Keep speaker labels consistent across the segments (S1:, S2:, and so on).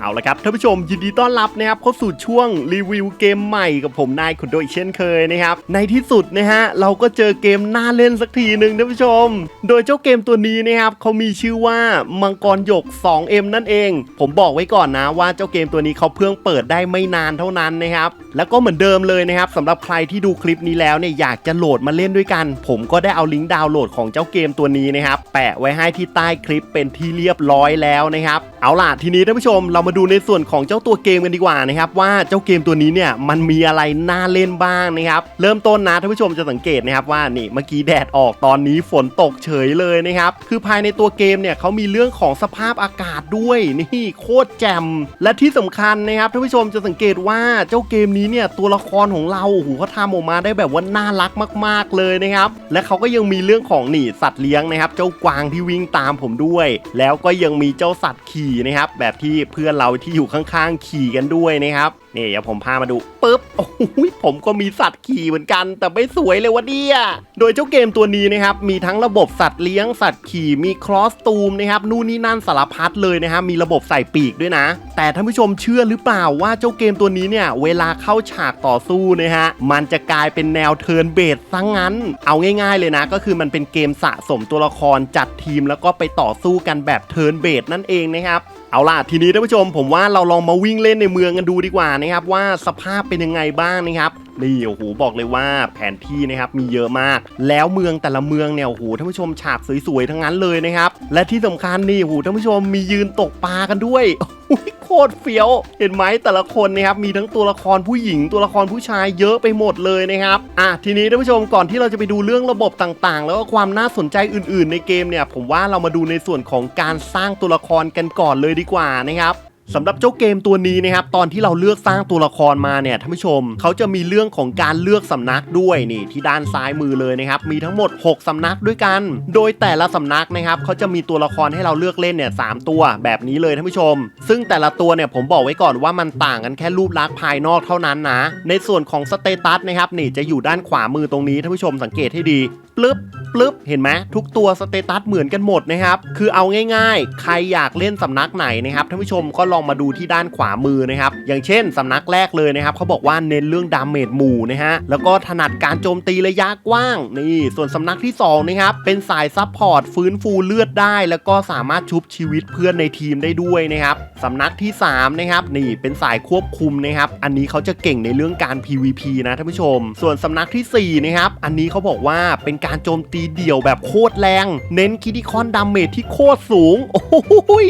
S1: เอาละครับท่านผู้ชมยินดีต้อนรับนะครับเข้าสู่ช่วงรีวิวเกมใหม่กับผมนายขุนโดยเช่นเคยนะครับในที่สุดนะฮะเราก็เจอเกมน่าเล่นสักทีหนึ่งท่านผู้ชม โดยเจ้าเกมตัวนี้นะครับเขามีชื่อว่ามังกรหยก 2M นั่นเอง ผมบอกไว้ก่อนนะว่าเจ้าเกมตัวนี้เขาเพิ่งเปิดได้ไม่นานเท่านั้นนะครับแล้วก็เหมือนเดิมเลยนะครับสำหรับใครที่ดูคลิปนี้แล้วเนี่ยอยากจะโหลดมาเล่นด้วยกัน ผมก็ได้เอาลิงก์ดาวน์โหลดของเจ้าเกมตัวนี้นะครับแปะไว้ให้ที่ใต้คลิปเป็นที่เรียบร้อยแล้วนะครับเอาล่ะทีนี้ท่านผู้ชมเรามาาดูในส่วนของเจ้าตัวเกมกันดีกว่านะครับว่าเจ้าเกมตัวนี้เนี่ยมันมีอะไรน่าเล่นบ้างนะครับเริ่มต้นนะท่านผู้ชมจะสังเกตนะครับว่านี่เมื่อกี้แดดออกตอนนี้ฝนตกเฉยเลยนะครับคือภายในตัวเกมเนี่ยเขามีเรื่องของสภาพอากาศด้วยนี่โคตรแจ่มและที่สำคัญนะครับท่านผู้ชมจะสังเกตว่าเจ้าเกมนี้เนี่ยตัวละครของเราโอ้โหเขาทำออกมาได้แบบว่าน่ารักมาก ๆเลยนะครับและเขาก็ยังมีเรื่องของหนี่สัตว์เลี้ยงนะครับเจ้ากวางที่วิ่งตามผมด้วย แล้วก็ยังมีเจ้าสัตว์ขี่นะครับแบบที่เพื่อนเราที่อยู่ข้างๆ ขี่กันด้วยนะครับนี่เดี๋ยวผมพามาดูปุ๊บโอ้โหผมก็มีสัตว์ขี่เหมือนกัน แต่ไม่สวยเลยวะเนี่ยโดยเจ้าเกมตัวนี้นะครับมีทั้งระบบสัตว์เลี้ยงสัตว์ขี่มีครอสตูมนะครับนู่นนี่นั่นสารพัดเลยนะครับมีระบบใส่ปีกด้วยนะ แต่ท่านผู้ชมเชื่อหรือเปล่าว่าเจ้าเกมตัวนี้เนี่ยเวลาเข้าฉากต่อสู้นะฮะมันจะกลายเป็นแนวเทิร์นเบสซะงงั้น เอาง่าย ๆ เลยนะ ก็คือมันเป็นเกมสะสมตัวละครจัดทีมแล้วก็ไปต่อสู้กันแบบเทิร์นเบสนั่นเองนะครับเอาล่ะทีนี้ท่านผู้ชม ผมว่าเราลองมาวิ่งเล่นในเมืองกันดูดีกว่านะครับว่าสภาพเป็นยังไงบ้างนะครับนี่โอ้โหบอกเลยว่าแผนที่นะครับมีเยอะมาก แล้วเมืองแต่ละเมืองเนี่ยโอ้โหท่านผู้ชมฉากสวยๆทั้งนั้นเลยนะครับและที่สำคัญนี่โอ้โหท่านผู้ชมมียืนตกปลากันด้วยโอ้โหโคตรเฟี้ยว เห็นไหมแต่ละคนนะครับมีทั้งตัวละครผู้หญิงตัวละครผู้ชายเยอะไปหมดเลยนะครับอะทีนี้ท่านผู้ชมก่อนที่เราจะไปดูเรื่องระบบต่างๆ แล้วก็ความน่าสนใจอื่น ๆ ในเกมเนี่ยผมว่าเรามาดูในส่วนของการสร้างตัวละครกันก่อนเลยดีกว่านะครับ สำหรับเจ้าเกมตัวนี้นะครับตอนที่เราเลือกสร้างตัวละครมาเนี่ยท่านผู้ชมเขาจะมีเรื่องของการเลือกสำนักด้วยนี่ที่ด้านซ้ายมือเลยนะครับมีทั้งหมด 6 สำนักด้วยกัน โดยแต่ละสำนักนะครับเขาจะมีตัวละครให้เราเลือกเล่นเนี่ยสตัวแบบนี้เลยท่านผู้ชม ซึ่งแต่ละตัวเนี่ยผมบอกไว้ก่อนว่ามันต่างกันแค่รูปลักษณ์ภายนอกเท่านั้นนะในส่วนของสเตตัสนะครับนี่จะอยู่ด้านขวามือตรงนี้ท่านผู้ชมสังเกตให้ดีปลึบปลึบเห็นไหมทุกตัวสเตตัสเหมือนกันหมดนะครับคือเอาง่าย ๆ ใครอยากเล่นสำนักไหนนะครับท่านผู้ชมก็ลองมาดูที่ด้านขวามือนะครับอย่างเช่นสำนักแรกเลยนะครับเขาบอกว่าเน้นเรื่องดาเมจหมู่นะฮะแล้วก็ถนัดการโจมตีระยะกว้างนี่ส่วนสำนักที่2นะครับเป็นสายซับพอร์ตฟื้นฟูเลือดได้ แล้วก็สามารถชุบชีวิตเพื่อนในทีมได้ด้วยนะครับสำนักที่3นะครับนี่เป็นสายควบคุมนะครับอันนี้เขาจะเก่งในเรื่องการ PVP นะท่านผู้ชม ส่วนสำนักทีสี่4นะครับอันนี้เขาบอกว่าเป็นการโจมตีเดี่ยวแบบโคตรแรง เน้นคิดิคอนดาเมจที่โคตรสูงโอ้โหย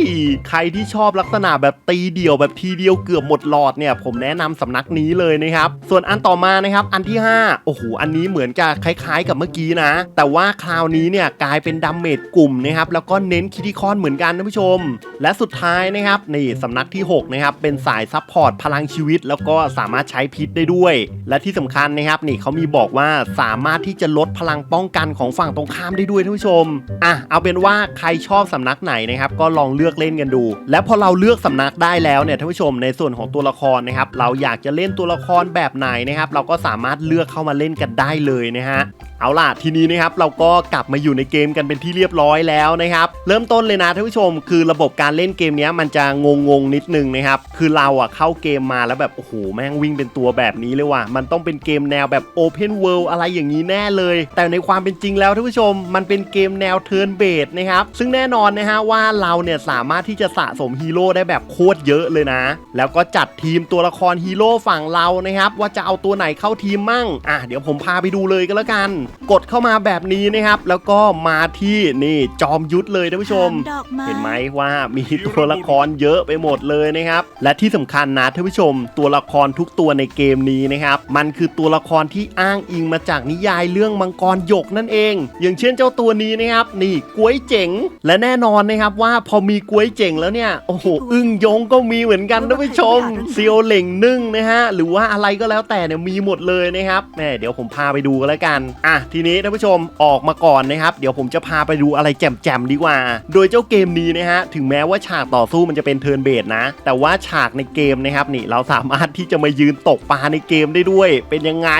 S1: ใครที่ชอบลักษณะแบบตีเดี่ยวแบบทีเดียวเกือบหมดหลอดเนี่ยผมแนะนำสำนักนี้เลยนะครับ ส่วนอันต่อมานะครับอันที่ 5 โอ้โห อันนี้เหมือนจะคล้ายๆ กับเมื่อกี้นะ แต่ว่าคราวนี้เนี่ยกลายเป็นดาเมจกลุ่มนะครับแล้วก็เน้นคิดิคอนเหมือนกันท่านผู้ชม และสุดท้ายนะครับนี่สำนักที่6นะครับเป็นสายซัพพอร์ตพลังชีวิต แล้วก็สามารถใช้พิษได้ด้วย และที่สำคัญนะครับนี่เขามีบอกว่าสามารถที่จะลดพลังป้องกันของฝั่งตรงข้ามได้ด้วยท่านผู้ชมอะเอาเป็นว่าใครชอบสำนักไหนนะครับก็ลองเลือกเล่นกันดู และพอเราเลือกสำนักได้แล้วเนี่ยท่านผู้ชมในส่วนของตัวละครนะครับเราอยากจะเล่นตัวละครแบบไหนนะครับเราก็สามารถเลือกเข้ามาเล่นกันได้เลยนะฮะเอาล่ะทีนี้นะครับเราก็กลับมาอยู่ในเกมกันเป็นที่เรียบร้อยแล้วนะครับเริ่มต้นเลยนะท่านผู้ชม คือระบบการเล่นเกมนี้มันจะงงงๆนิดนึงนะครับคือเราอะเข้าเกมมาแล้วแบบโอ้โหแม่งวิ่งเป็นตัวแบบนี้เลยว่ะมันต้องเป็นเกมแนวแบบ Open World อะไรอย่างนี้แน่เลย แต่ในความเป็นจริงแล้วท่านผู้ชม มันเป็นเกมแนว Turn Based นะครับซึ่งแน่นอนนะฮะว่าเราเนี่ยสามารถที่จะสะสมฮีโร่ได้แบบโคตรเยอะเลยนะ แล้วก็จัดทีมตัวละครฮีโร่ฝั่งเรานะครับว่าจะเอาตัวไหนเข้าทีมมั่งอะเดี๋ยวผมพาไปดูเลยก็แล้วกัน กดเข้ามาแบบนี้นะครับ แล้วก็มาที่นี่จอมยุทธเลยท่านผู้ชม
S2: ดอกไม้
S1: เห็นไหมว่ามีตัวละครเยอะไปหมดเลยนะครับ และที่สำคัญนะท่านผู้ชม ตัวละครทุกตัวในเกมนี้นะครับ มันคือตัวละครที่อ้างอิงมาจากนิยายเรื่องมังกรหยกนั่นเอง อย่างเช่นเจ้าตัวนี้นะครับ นี่กล้วยเจ๋ง และแน่นอนนะครับว่าพอมีกล้วยเจ๋งแล้วเนี่ย โอ้โห อึ้งยงก็มีเหมือนกันท่านผู้ชมเซียวเหล่งนึ่งนะฮะหรือว่าอะไรก็แล้วแต่เนี่ยมีหมดเลยนะครับแหม่เดี๋ยวผมพาไปดูกันแล้วกันอะทีนี้ท่านผู้ชมออกมาก่อนนะครับ เดี๋ยวผมจะพาไปดูอะไรแจ่มๆดีกว่า โดยเจ้าเกมนี้นะฮะถึงแม้ว่าฉากต่อสู้มันจะเป็นเทิร์นเบสนะ แต่ว่าฉากในเกมนะครับนี่เราสามารถที่จะมายืนตกปลาในเกมได้ด้วย เป็นยังไง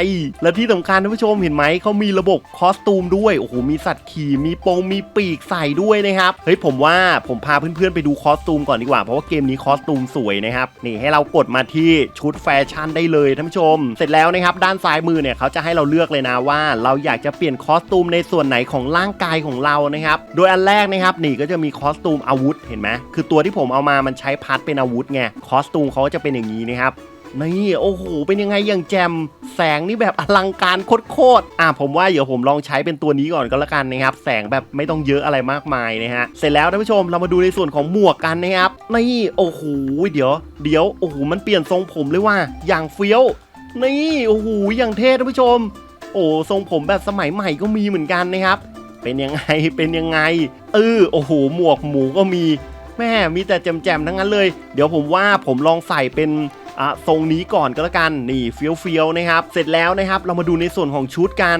S1: และที่สำคัญท่านผู้ชมเห็นไหมเขามีระบบคอสตูมด้วยด้วยโอ้โหมีสัตว์ขี่มีโปงมีปีกใส่ด้วยนะครับเฮ้ยผมว่าผมพาเพื่อนๆไปดูคอสตูมก่อนดีกว่าเพราะว่าเกมนี้คอสตูมสวยนะครับนี่ให้เรากดมาที่ชุดแฟชั่นได้เลยท่านผู้ชม เสร็จแล้วนะครับด้านซ้ายมือเนี่ยเขาจะให้เราเลือกเลยนะว่า เราอยากจะเปลี่ยนคอสตูมในส่วนไหนของร่างกายของเรานะครับโดยอันแรกนะครับนี่ก็จะมีคอสตูมอาวุธเห็นไหมคือตัวที่ผมเอามามันใช้พัดเป็นอาวุธไงคอสตูมเขาจะเป็นอย่างนี้นะครับ นี่โอ้โหเป็นยังไงอย่างแจมแสงนี่แบบอลังการโคตรๆอะผมว่าเดี๋ยวผมลองใช้เป็นตัวนี้ก่อนก็แล้วกันนะครับ แสงแบบไม่ต้องเยอะอะไรมากมายนะฮะเสร็จแล้วท่านผู้ชมเรามาดูในส่วนของหมวกกันนะครับนี่โอ้โหเดี๋ยว เดี๋ยวโอ้โหมันเปลี่ยนทรงผมเลยว่าอย่างเฟี้ยวนี่โอ้โหอย่างเท่ท่านผู้ชม โอ้ทรงผมแบบสมัยใหม่ก็มีเหมือนกันนะครับ เป็นยังไงเป็นยังไงเออโอ้โหหมวกหมูก็มีแม่มีแต่แจมๆทั้งนั้นเลย เดี๋ยวผมว่าผมลองใส่เป็น อะทรงนี้ก่อนก็แล้วกันนี่เฟี้ยวเฟียวๆนะครับเสร็จแล้วนะครับเรามาดูในส่วนของชุดกัน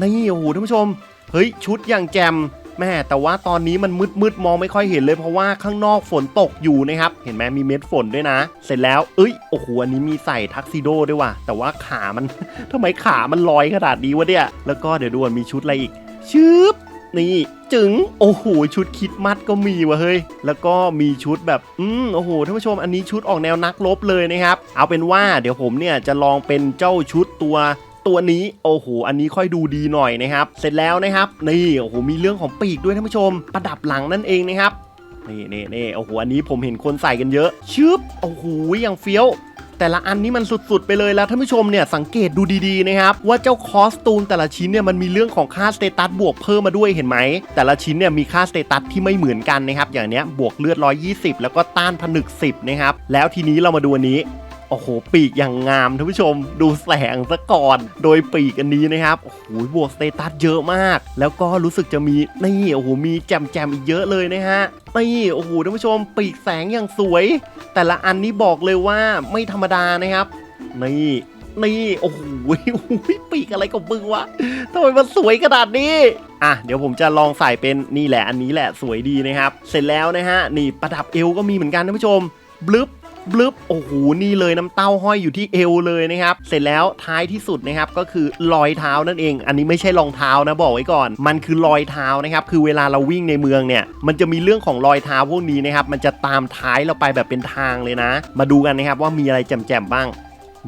S1: นี่โอ้โหท่านผู้ชมเฮ้ยชุดอย่างแจมแม่แต่ว่าตอนนี้มันมืดมืดๆมองไม่ค่อยเห็นเลยเพราะว่าข้างนอกฝนตกอยู่นะครับ เห็นไหมมีเม็ดฝนด้วยนะ เสร็จแล้วเอ้ยโอ้โหอันนี้มีใส่ทักซิโดด้วยว่ะแต่ว่าขามันทำไมขามันลอยขนาดนี้วะเนี่ยแล้วก็เดี๋ยวดูมีชุดอะไรอีกชืบ นี่จึงโอ้โหชุดคิดมัดก็มีวะเฮ้ย แล้วก็มีชุดแบบอืมโอ้โหท่านผู้ชมอันนี้ชุดออกแนวนักรบเลยนะครับ เอาเป็นว่าเดี๋ยวผมเนี่ยจะลองเป็นเจ้าชุดตัวตัวนี้โอ้โห อันนี้ค่อยดูดีหน่อยนะครับ เสร็จแล้วนะครับ นี่โอ้โหมีเรื่องของปีกด้วยท่านผู้ชม ประดับหลังนั่นเองนะครับนี่นี่นี่โอ้โหอันนี้ผมเห็นคนใส่กันเยอะชึบโอ้โหอย่างเฟี้ยว แต่ละอันนี้มันสุดๆไปเลยแล้วท่านผู้ชมเนี่ยสังเกตดูดีๆนะครับว่าเจ้าคอสตูมแต่ละชิ้นเนี่ยมันมีเรื่องของค่าสเตตัสบวกเพิ่มมาด้วยเห็นไหม แต่ละชิ้นเนี่ยมีค่าสเตตัสที่ไม่เหมือนกันนะครับอย่างเนี้ยบวกเลือด 120 แล้วก็ต้านผนึก 10นะครับแล้วทีนี้เรามาดูอันนี้ โอ้โหปีกอย่างงามท่านผู้ชม ดูแสงซะก่อน โดยปีกอันนี้นะครับโอ้โหบวกสเตตัสเยอะมาก แล้วก็รู้สึกจะมีนี่โอ้โหมีแจมๆอีกเยอะเลยนะฮะนี่โอ้โหท่านผู้ชม ปีกแสงอย่างสวย แต่ละอันนี้บอกเลยว่าไม่ธรรมดานะครับนี่นี่โอ้โหโอ้โหปีกอะไรกับมึงวะทำไมมันสวยขนาดนี้อะเดี๋ยวผมจะลองใส่เป็นนี่แหละอันนี้แหละสวยดีนะครับ เสร็จแล้วนะฮะนี่ประดับเอวก็มีเหมือนกันท่านผู้ชมบลึบ บลึบโอ้โหนี่เลยน้ำเต้าห้อยอยู่ที่เอวเลยนะครับ เสร็จแล้วท้ายที่สุดนะครับก็คือรอยเท้านั่นเอง อันนี้ไม่ใช่รองเท้านะบอกไว้ก่อน มันคือรอยเท้านะครับคือเวลาเราวิ่งในเมืองเนี่ย มันจะมีเรื่องของรอยเท้าพวกนี้นะครับมันจะตามท้ายเราไปแบบเป็นทางเลยนะ มาดูกันนะครับว่ามีอะไรแจ่มๆบ้าง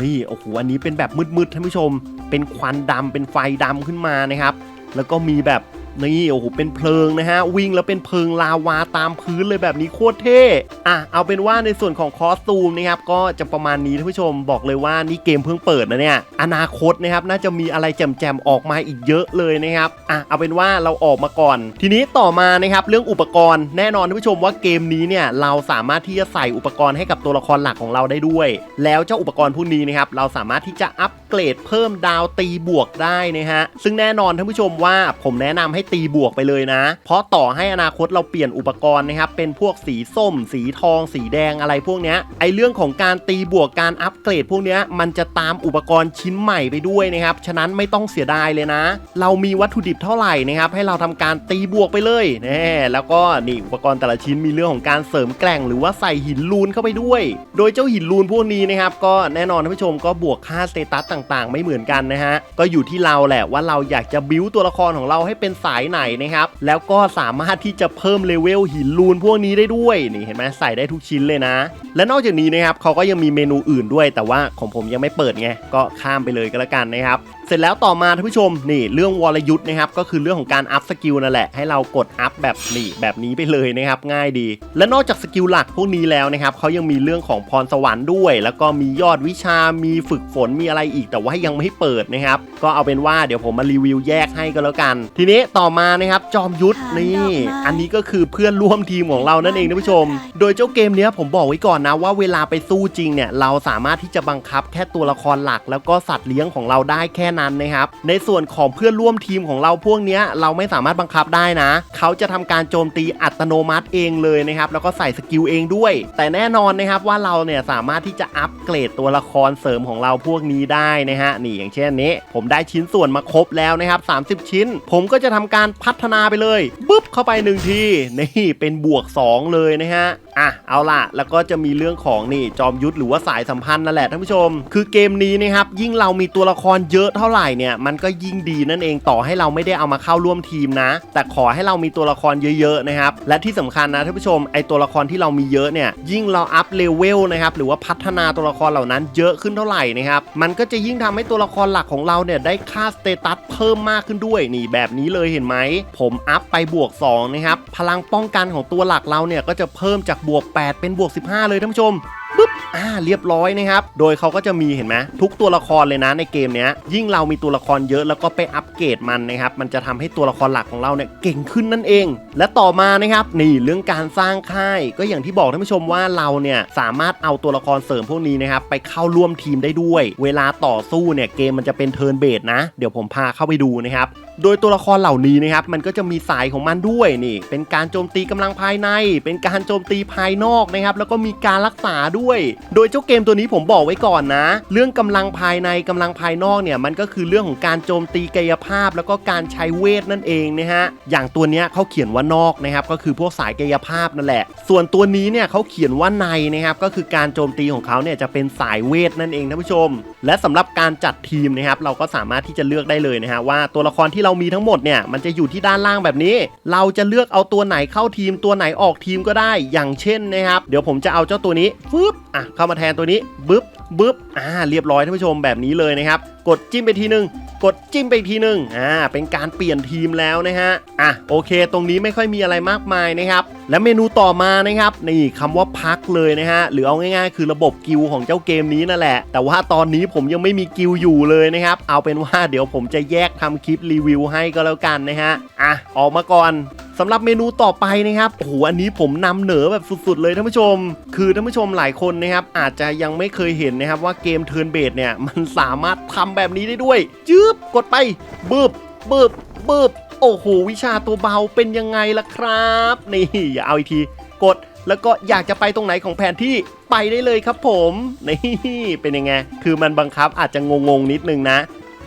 S1: นี่โอ้โหอันนี้เป็นแบบมืดๆท่านผู้ชม เป็นควันดำเป็นไฟดำขึ้นมานะครับ แล้วก็มีแบบ นี่โอ้โหเป็นเพลิงนะฮะ วิ่งแล้วเป็นเพลิงลาวาตามพื้นเลยแบบนี้โคตรเท่อะเอาเป็นว่าในส่วนของคอสตูมนะครับก็จะประมาณนี้ท่านผู้ชมบอกเลยว่านี่เกมเพิ่งเปิดนะเนี่ยอนาคตนะครับน่าจะมีอะไรแจมๆออกมาอีกเยอะเลยนะครับอะเอาเป็นว่าเราออกมาก่อน ทีนี้ต่อมานะครับเรื่องอุปกรณ์แน่นอนท่านผู้ชมว่าเกมนี้เนี่ยเราสามารถที่จะใส่อุปกรณ์ให้กับตัวละครหลักของเราได้ด้วย แล้วเจ้าอุปกรณ์พวกนี้นะครับเราสามารถที่จะอัปเกรดเพิ่มดาวตีบวกได้นะฮะ ซึ่งแน่นอนท่านผู้ชมว่าผมแนะนำให้ตีบวกไปเลยนะ เพราะต่อให้อนาคตเราเปลี่ยนอุปกรณ์นะครับ เป็นพวกสีส้ม สีทอง สีแดงอะไรพวกเนี้ย ไอเรื่องของการตีบวกการอัปเกรดพวกเนี้ยมันจะตามอุปกรณ์ชิ้นใหม่ไปด้วยนะครับ ฉะนั้นไม่ต้องเสียดายเลยนะ เรามีวัตถุดิบเท่าไหร่นะครับ ให้เราทำการตีบวกไปเลยแน่แล้วก็นี่อุปกรณ์แต่ละชิ้นมีเรื่องของการเสริมแกร่งหรือว่าใส่หินลูนเข้าไปด้วย โดยเจ้าหินลูนพวกนี้นะครับ ก็แน่นอนท่านผู้ชมก็บวกค่าสเตตัสต่างๆ ไม่เหมือนกันนะฮะก็อยู่ที่เราแหละว่าเราอยากจะบิวตัวละครของเราให้เป็นสายไหนนะครับแล้วก็สามารถที่จะเพิ่มเลเวลหินลูนพวกนี้ได้ด้วยนี่เห็นไหมใส่ได้ทุกชิ้นเลยนะ และนอกจากนี้นะครับเขาก็ยังมีเมนูอื่นด้วย แต่ว่าของผมยังไม่เปิดไงก็ข้ามไปเลยก็แล้วกันนะครับเสร็จแล้วต่อมาท่านผู้ชมนี่เรื่องวรยุทธ์นะครับก็คือเรื่องของการอัพสกิลนั่นแหละให้เรากดอัพแบบนี่แบบนี้ไปเลยนะครับง่ายดี และนอกจากสกิลหลักพวกนี้แล้วนะครับเขายังมีเรื่องของพรสวรรค์ด้วย แล้วก็มียอดวิชามีฝึกฝนมีอะไรอีกแต่ว่ายังไม่เปิดนะครับ ก็เอาเป็นว่าเดี๋ยวผมมารีวิวแยกให้ก็แล้วกัน ทีนี้ต่อมานะครับจอมยุทธนี่ อันนี้ก็คือเพื่อนร่วมทีมของเรานั่นเองท่านผู้ชม โดยเจ้าเกมเนี้ยผมบอกไว้ก่อนนะว่าเวลาไปสู้จริงเนี่ยเราสามารถที่จะบังคับแค่ตัวละครหลัก แล้วก็สัตว์เลี้ยงของเราได้แค่นั้นนะครับ ในส่วนของเพื่อนร่วมทีมของเราพวกเนี้ยเราไม่สามารถบังคับได้นะ เขาจะทำการโจมตีอัตโนมัติเองเลยนะครับแล้วก็ใส่สกิลเองด้วย แต่แน่นอนนะครับว่าเราเนี่ยสามารถที่จะอัปเกรดตัวละครเสริมของเราพวกนี้ได้นะฮะนี่อย่างเช่นนี้ ผมได้ชิ้นส่วนมาครบแล้วนะครับ 30 ชิ้น ผมก็จะทำการพัฒนาไปเลยบึ๊บเข้าไปหนึ่งทีนี่เป็นบวก 2 เลยนะฮะ อะเอาล่ะ แล้วก็จะมีเรื่องของนี่จอมยุทธหรือว่าสายสัมพันธ์นั่นแหละท่านผู้ชม คือเกมนี้นะครับยิ่งเรามีตัวละครเยอะเท่าไหร่เนี่ยมันก็ยิ่งดีนั่นเองต่อให้เราไม่ได้เอามาเข้าร่วมทีมนะ แต่ขอให้เรามีตัวละครเยอะๆนะครับและที่สำคัญนะท่านผู้ชมไอตัวละครที่เรามีเยอะเนี่ยยิ่งเราอัพเลเวลนะครับหรือว่าพัฒนาตัวละครเหล่านั้นเยอะขึ้นเท่าไหร่นะครับมันก็จะยิ่งทำให้ตัวละครหลักของเราเนี่ยได้ค่าสเตตัสเพิ่มมากขึ้นด้วยนี่แบบนี้เลยเห็นไหมผมอัพไปบวก2นะครับพลังป้องกันของตัวหลักเราเนี่ยก็จะเพิ่มจากบวก 8 เป็นบวก 15 เลยท่านผู้ชมปุ๊บอ่าเรียบร้อยนะครับ โดยเขาก็จะมีเห็นไหมทุกตัวละครเลยนะในเกมเนี้ย ยิ่งเรามีตัวละครเยอะแล้วก็ไปอัปเกรดมันนะครับ มันจะทำให้ตัวละครหลักของเราเนี่ยเก่งขึ้นนั่นเอง และต่อมานะครับนี่เรื่องการสร้างค่าย ก็อย่างที่บอกท่านผู้ชมว่าเราเนี่ยสามารถเอาตัวละครเสริมพวกนี้นะครับไปเข้าร่วมทีมได้ด้วย เวลาต่อสู้เนี่ยเกมมันจะเป็นเทิร์นเบสนะ เดี๋ยวผมพาเข้าไปดูนะครับ โดยตัวละครเหล่านี้นะครับมันก็จะมีสายของมันด้วยนี่ เป็นการโจมตีกำลังภายใน เป็นการโจมตีภายนอกนะครับแล้วก็มีการรักษาด้วย โดยเจ้าเกมตัวนี้ผมบอกไว้ก่อนนะ เรื่องกำลังภายในกำลังภายนอกเนี่ยมันก็คือเรื่องของการโจมตีกายภาพ แล้วก็การใช้เวทนั่นเองนะฮะอย่างตัวเนี้ยเขาเขียนว่านอกนะครับก็คือพวกสายกายภาพนั่นแหละ ส่วนตัวนี้เนี่ยเขาเขียนว่าในนะครับก็คือการโจมตีของเขาเนี่ยจะเป็นสายเวทนั่นเองท่านผู้ชม และสำหรับการจัดทีมนะครับเราก็สามารถที่จะเลือกได้เลยนะฮะว่าตัวละครที่เรามีทั้งหมดเนี่ยมันจะอยู่ที่ด้านล่างแบบนี้ เราจะเลือกเอาตัวไหนเข้าทีมตัวไหนออกทีมก็ได้อย่างเช่นนะครับ เดี๋ยวผมจะเอาเจ้าตัวนี้ฟึบอะเข้ามาแทนตัวนี้บึ๊บ บึ๊บอ่าเรียบร้อยท่านผู้ชมแบบนี้เลยนะครับ กดจิ้มไปทีนึง กดจิ้มไปทีหนึ่งอ่าเป็นการเปลี่ยนทีมแล้วนะฮะอะโอเค ตรงนี้ไม่ค่อยมีอะไรมากมายนะครับ และเมนูต่อมานะครับนี่คำว่าพักเลยนะฮะหรือเอาง่ายๆ คือระบบกิลของเจ้าเกมนี้นั่นแหละ แต่ว่าตอนนี้ผมยังไม่มีกิลอยู่เลยนะครับ เอาเป็นว่าเดี๋ยวผมจะแยกทำคลิปรีวิวให้ก็แล้วกันนะฮะอะออกมาก่อน สำหรับเมนูต่อไปนะครับโอ้โหอันนี้ผมนำเหนือแบบสุดๆเลยท่านผู้ชม คือท่านผู้ชมหลายคนนะครับอาจจะยังไม่เคยเห็นนะครับว่าเกมเทิร์นเบดเนี่ยมันสามารถทำแบบนี้ได้ด้วยจืบกดไปบึบบึบบึบโอ้โหวิชาตัวเบาเป็นยังไงล่ะครับ นี่อย่าเอาอีกทีกดแล้วก็อยากจะไปตรงไหนของแผนที่ไปได้เลยครับผม นี่เป็นยังไง คือมันบังคับอาจจะงงๆนิดนึงนะ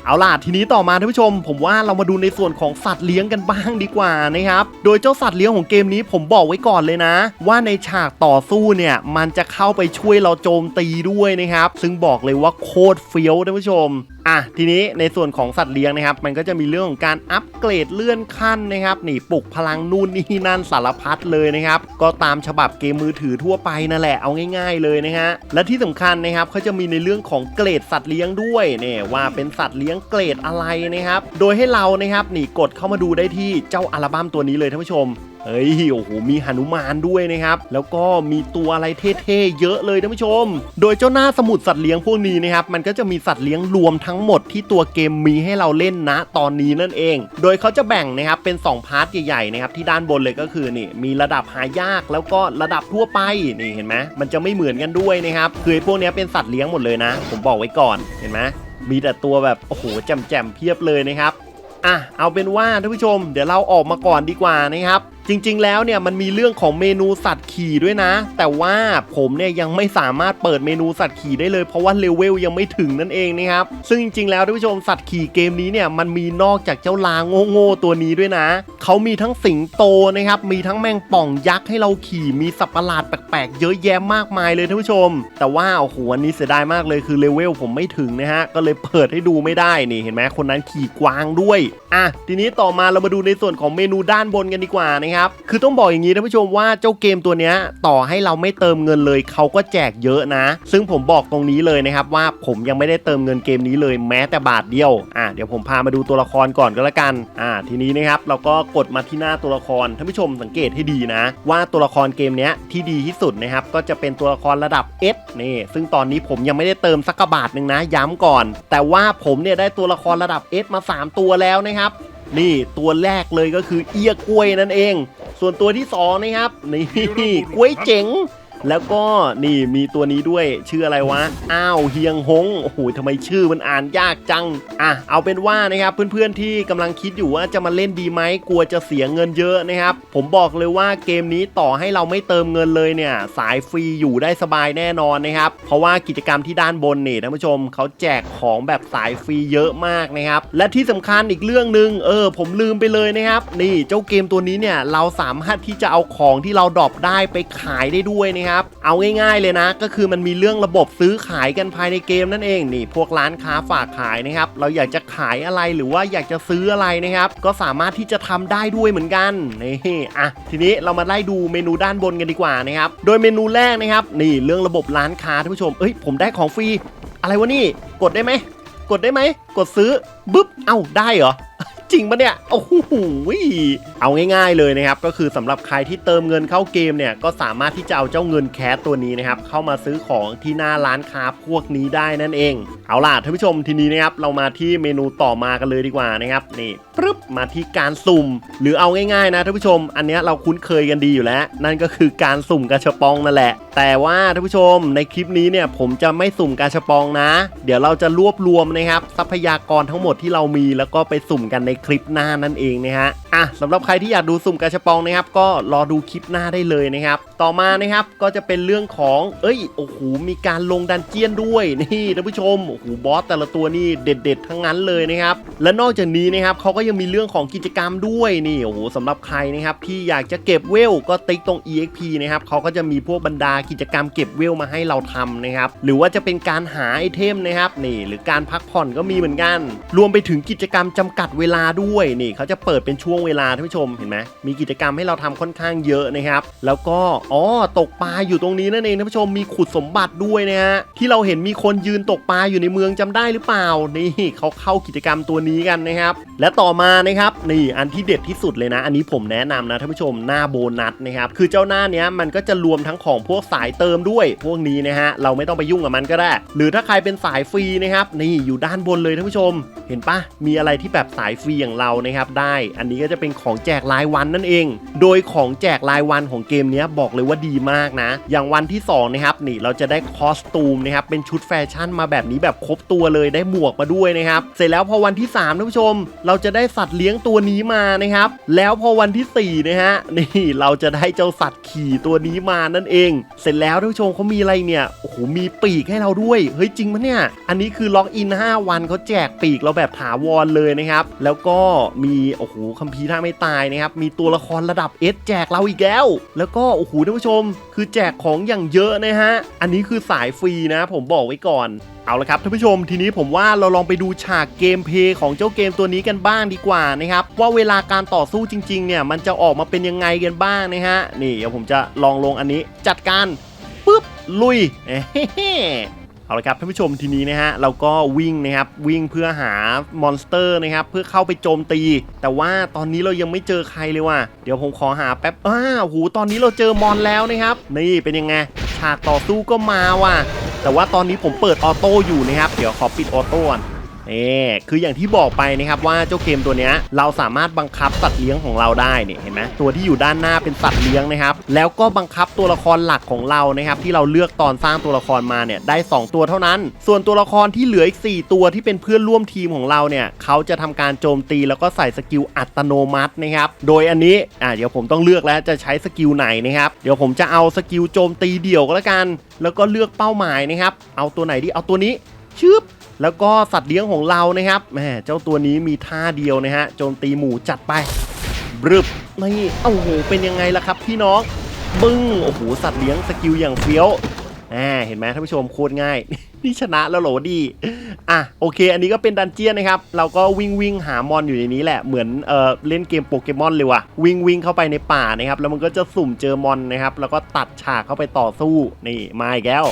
S1: เอาล่ะทีนี้ต่อมาท่านผู้ชม ผมว่าเรามาดูในส่วนของสัตว์เลี้ยงกันบ้างดีกว่านะครับโดยเจ้าสัตว์เลี้ยงของเกมนี้ผมบอกไว้ก่อนเลยนะ ว่าในฉากต่อสู้เนี่ยมันจะเข้าไปช่วยเราโจมตีด้วยนะครับ ซึ่งบอกเลยว่าโคตรเฟี้ยวท่านผู้ชมอะทีนี้ในส่วนของสัตว์เลี้ยงนะครับ มันก็จะมีเรื่องของการอัปเกรดเลื่อนขั้นนะครับนี่ปลุกพลังนู่นนี่นั่นสารพัดเลยนะครับ ก็ตามฉบับเกมมือถือทั่วไปนั่นแหละเอาง่ายๆเลยนะฮะและที่สำคัญนะครับเขาจะมีในเรื่องของเกรดสัตว์เลี้ยงด้วยเนี่ยว่าเป็นสัตว์เลี้ยงเกรดอะไรนะครับ โดยให้เรานะครับนี่กดเข้ามาดูได้ที่เจ้าอัลบั้มตัวนี้เลยท่านผู้ชมเฮ้ยโอ้โหมีหนุมานด้วยนะครับ แล้วก็มีตัวอะไรเท่ๆเยอะเลยท่านผู้ชม โดยเจ้าหน้าสมุดสัตว์เลี้ยงพวกนี้นะครับมันก็จะมีสัตว์เลี้ยงรวมทั้งหมดที่ตัวเกมมีให้เราเล่นนะตอนนี้นั่นเอง โดยเขาจะแบ่งนะครับเป็น 2 พาร์ทใหญ่ๆนะครับที่ด้านบนเลยก็คือนี่มีระดับหายากแล้วก็ระดับทั่วไปนี่เห็นไหมมันจะไม่เหมือนกันด้วยนะครับคือพวกนี้เป็นสัตว์เลี้ยงหมดเลยนะ ผมบอกไว้ก่อนเห็นไหมมีแต่ตัวแบบโอ้โหแจ่มๆเพียบเลยนะครับอะเอาเป็นว่าท่านผู้ชม เดี๋ยวเราออกมาก่อนดีกว่านะครับ จริงๆ แล้วเนี่ยมันมีเรื่องของเมนูสัตว์ขี่ด้วยนะ แต่ว่าผมเนี่ยยังไม่สามารถเปิดเมนูสัตว์ขี่ได้เลย เพราะว่าเลเวลยังไม่ถึงนั่นเองนะครับ ซึ่งจริงๆ แล้วท่านผู้ชมสัตว์ขี่เกมนี้เนี่ยมันมีนอกจากเจ้าลาโง่ๆตัวนี้ด้วยนะ เขามีทั้งสิงโตนะครับ มีทั้งแมงป่องยักษ์ให้เราขี่ มีสัตว์ประหลาดแปลกๆ เยอะแยะมากมายเลยท่านผู้ชม แต่ว่าโอ้โหอันนี้เสียดายมากเลยคือเลเวลผมไม่ถึงนะฮะ ก็เลยเปิดให้ดูไม่ได้นี่เห็นไหมคนนั้นขี่กวางด้วย อะทีนี้ต่อมาเรามาดูในส่วนของเมนูด้านบนกันดีกว่านะครับ คือต้องบอกอย่างนี้ท่านผู้ชมว่าเจ้าเกมตัวนี้ต่อให้เราไม่เติมเงินเลยเขาก็แจกเยอะนะ ซึ่งผมบอกตรงนี้เลยนะครับว่าผมยังไม่ได้เติมเงินเกมนี้เลยแม้แต่บาทเดียวอะเดี๋ยวผมพามาดูตัวละครก่อนก็แล้วกันอ่าทีนี้นะครับเราก็กดมาที่หน้าตัวละครท่านผู้ชมสังเกตให้ดีนะ ว่าตัวละครเกมนี้ที่ดีที่สุดนะครับก็จะเป็นตัวละครระดับ S นี่ซึ่งตอนนี้ผมยังไม่ได้เติมสักบาทหนึ่งนะย้ำก่อน แต่ว่าผมเนี่ยได้ตัวละครระดับ S มา 3 ตัวแล้วนะครับ นี่ตัวแรกเลยก็คือเอียกล้วยนั่นเอง ส่วนตัวที่สองนะครับนี่กล้วยเจ๋ง แล้วก็นี่มีตัวนี้ด้วยชื่ออะไรวะ อ้าวเฮียงฮงโอ้โหทำไมชื่อมันอ่านยากจัง อะเอาเป็นว่านะครับเพื่อนๆที่กำลังคิดอยู่ว่าจะมาเล่นดีไหมกลัวจะเสียเงินเยอะนะครับ ผมบอกเลยว่าเกมนี้ต่อให้เราไม่เติมเงินเลยเนี่ย สายฟรีอยู่ได้สบายแน่นอนนะครับ เพราะว่ากิจกรรมที่ด้านบนนี่ท่านผู้ชมเขาแจกของแบบสายฟรีเยอะมากนะครับ และที่สำคัญอีกเรื่องหนึ่งเออ ผมลืมไปเลยนะครับ นี่เจ้าเกมตัวนี้เนี่ยเราสามารถที่จะเอาของที่เราดรอปได้ไปขายได้ด้วยนะครับเอาง่าย ๆเลยนะ ก็คือมันมีเรื่องระบบซื้อขายกันภายในเกมนั่นเองนี่พวกร้านค้าฝากขายนะครับ เราอยากจะขายอะไรหรือว่าอยากจะซื้ออะไรนะครับ ก็สามารถที่จะทำได้ด้วยเหมือนกันนี่อะทีนี้เรามาไล่ดูเมนูด้านบนกันดีกว่านะครับ โดยเมนูแรกนะครับ นี่เรื่องระบบร้านค้าท่านผู้ชมเอ้ยผมได้ของฟรีอะไรวะนี่ กดได้ไหมกดได้ไหมกดซื้อบึ๊บเอ้าได้เหรอ จริงปะเนี่ยโอ้โหเอาง่ายๆเลยนะครับก็คือสำหรับใครที่เติมเงินเข้าเกมเนี่ยก็สามารถที่จะเอาเจ้าเงินแคสตัวนี้นะครับเข้ามาซื้อของที่หน้าร้านค้าพวกนี้ได้นั่นเอง เอาล่ะท่านผู้ชมทีนี้นะครับเรามาที่เมนูต่อมากันเลยดีกว่านะครับนี่ปึ๊บมาที่การสุ่ม หรือเอาง่ายๆนะท่านผู้ชม อันนี้เราคุ้นเคยกันดีอยู่แล้ว นั่นก็คือการสุ่มกระชบปองนั่นแหละ แต่ว่าท่านผู้ชมในคลิปนี้เนี่ยผมจะไม่สุ่มกาชปองนะ เดี๋ยวเราจะรวบรวมนะครับทรัพยากรทั้งหมดที่เรามีแล้วก็ไปสุ่มกันในคลิปหน้านั่นเองนะฮะอะสำหรับใครที่อยากดูสุ่มกระชปองนะครับก็รอดูคลิปหน้าได้เลยนะครับ ต่อมานะครับก็จะเป็นเรื่องของ เอ้ยโอ้โหมีการลงดันเจียนด้วยนี่ท่านผู้ชมโอ้โหบอสแต่ละตัวนี่เด็ด ๆ ทั้งนั้นเลยนะครับและนอกจากนี้นะครับเขาก็ยังมีเรื่องของกิจกรรมด้วยนี่โอ้โหสำหรับใครนะครับที่อยากจะเก็บเวลก็ติ๊กตรง exp นะครับเขาก็จะมีพวกบรรดากิจกรรมเก็บเวลมาให้เราทำนะครับหรือว่าจะเป็นการหาไอเทมนะครับนี่หรือการพักผ่อนก็มีเหมือนกัน รวมไปถึงกิจกรรมจำกัดเวลาด้วยนี่เขาจะเปิดเป็นช่วงเวลาท่านผู้ชมเห็นไหมมีกิจกรรมให้เราทำค่อนข้างเยอะนะครับแล้วก็อ๋อตกปลาอยู่ตรงนี้นั่นเองท่านผู้ชมมีขุดสมบัติด้วยนะฮะที่เราเห็นมีคนยืนตกปลาอยู่ในเมืองจำได้หรือเปล่านี่เขาเข้ากิจกรรมตัวนี้กันนะครับ และต่อมานะครับนี่อันที่เด็ดที่สุดเลยนะ อันนี้ผมแนะนำนะท่านผู้ชมหน้าโบนัสนะครับคือเจ้าหน้าเนี้ยมันก็จะรวมทั้งของพวกสายเติมด้วย พวกนี้นะฮะเราไม่ต้องไปยุ่งกับมันก็ได้ หรือถ้าใครเป็นสายฟรีนะครับนี่อยู่ด้านบนเลยท่านผู้ชม เห็นปะมีอะไรที่แบบสายฟรีอย่างเรานะครับได้ อันนี้ก็จะเป็นของแจกรายวันนั่นเอง โดยของแจกรายวันของเกมนี้บอกเลยว่าดีมากนะ อย่างวันที่สองนะครับนี่เราจะได้คอสตูมนะครับเป็นชุดแฟชั่นมาแบบนี้แบบครบตัวเลยได้หมวกมาด้วยนะครับเสร็จแล้วพอวันที่3ท่านผู้ชม เราจะได้สัตว์เลี้ยงตัวนี้มานะครับแล้วพอวันที่4นะฮะนี่เราจะได้เจ้าสัตว์ขี่ตัวนี้มานั่นเอง เสร็จแล้วท่านผู้ชมเขามีอะไรเนี่ยโอ้โหมีปีกให้เราด้วยเฮ้ยจริงปะเนี่ยอันนี้คือล็อกอิน5วันเขาแจกปีกเราแบบถาวรเลยนะครับแล้วก็มีโอ้โหคัมภีร์ท่าไม่ตายนะครับมีตัวละครระดับ S แจกเราอีกแล้ว แล้วก็โอ้โหท่านผู้ชม คือแจกของอย่างเยอะนะฮะ อันนี้คือสายฟรีนะ ผมบอกไว้ก่อน เอาละครับท่านผู้ชม ทีนี้ผมว่าเราลองไปดูฉากเกมเพย์ของเจ้าเกมตัวนี้กันบ้างดีกว่านะครับ ว่าเวลาการต่อสู้จริงๆเนี่ย มันจะออกมาเป็นยังไงกันบ้างนะฮะ นี่เดี๋ยวผมจะลองลงอันนี้จัดการปุ๊บลุยเฮ้ เอาละครับท่านผู้ชมทีนี้นะฮะเราก็วิ่งนะครับวิ่งเพื่อหามอนสเตอร์นะครับเพื่อเข้าไปโจมตี แต่ว่าตอนนี้เรายังไม่เจอใครเลยว่ะเดี๋ยวผมขอหาแป๊บอ้าหูตอนนี้เราเจอมอนแล้วนะครับ นี่เป็นยังไงฉากต่อสู้ก็มาว่ะแต่ว่าตอนนี้ผมเปิดออโต้อยู่นะครับ เดี๋ยวขอปิดออโต้ก่อน เอ่คืออย่างที่บอกไปนะครับว่าเจ้าเกมตัวนี้เราสามารถบังคับสัตว์เลี้ยงของเราได้เนี่ยเห็นไหมตัวที่อยู่ด้านหน้าเป็นสัตว์เลี้ยงนะครับ แล้วก็บังคับตัวละครหลักของเรานะครับ ที่เราเลือกตอนสร้างตัวละครมาเนี่ยได้ 2 ตัวเท่านั้น ส่วนตัวละครที่เหลืออีก 4 ตัวที่เป็นเพื่อนร่วมทีมของเราเนี่ยเขาจะทำการโจมตีแล้วก็ใส่สกิลอัตโนมัตินะครับโดยอันนี้อ่าเดี๋ยวผมต้องเลือกแล้วจะใช้สกิลไหนนะครับเดี๋ยวผมจะเอาสกิลโจมตีเดี่ยวก็แล้วกัน แล้วก็เลือกเป้าหมายนะครับเอาตัวไหนดีเอาตัวนี้ชึบ แล้วก็สัตว์เลี้ยงของเรานะครับแหมเจ้าตัวนี้มีท่าเดียวนะฮะโจมตีหมูจัดไปบรึบนี่โอ้โหเป็นยังไงล่ะครับพี่น้องบึ้งโอ้โหสัตว์เลี้ยงสกิลอย่างเฟี้ยวแหมเห็นไหมท่านผู้ชมโคตรง่าย นี่ชนะแล้วเหรอดี อะโอเค อันนี้ก็เป็นดันเจียนนะครับ เราก็วิ่งวิ่งหามอนอยู่ในนี้แหละ เหมือนเออเล่นเกมโปเกมอนเลยว่ะ วิ่งวิ่งเข้าไปในป่านะครับ แล้วมันก็จะสุ่มเจอมอนนะครับ แล้วก็ตัดฉากเข้าไปต่อสู้ นี่มาอีกแล้ว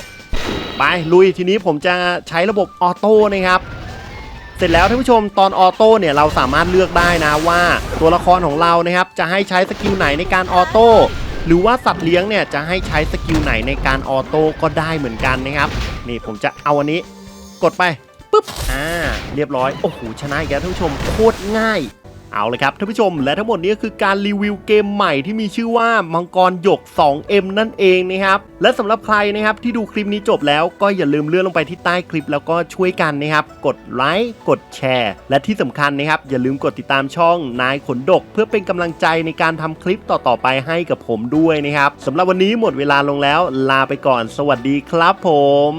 S1: ไปลุยทีนี้ผมจะใช้ระบบออโต้นะครับเสร็จแล้วท่านผู้ชมตอนออโต้เนี่ยเราสามารถเลือกได้นะว่าตัวละครของเรานะครับจะให้ใช้สกิลไหนในการออโต้หรือว่าสัตว์เลี้ยงเนี่ยจะให้ใช้สกิลไหนในการออโต้ก็ได้เหมือนกันนะครับนี่ผมจะเอาอันนี้กดไปปุ๊บอ่าเรียบร้อยโอ้โหชนะอีกแล้วท่านผู้ชมโคตรง่าย เอาเลยครับท่านผู้ชมและทั้งหมดนี้ก็คือการรีวิวเกมใหม่ที่มีชื่อว่ามังกรหยก 2M นั่นเองนะครับและสำหรับใครนะครับที่ดูคลิปนี้จบแล้วก็อย่าลืมเลื่อนลงไปที่ใต้คลิปแล้วก็ช่วยกันนะครับกดไลค์กดแชร์ และที่สำคัญนะครับอย่าลืมกดติดตามช่องนายขนดก เพื่อเป็นกำลังใจในการทำคลิปต่อๆไปให้กับผมด้วยนะครับสำหรับวันนี้หมดเวลาลงแล้ว ลาไปก่อน สวัสดีครับผม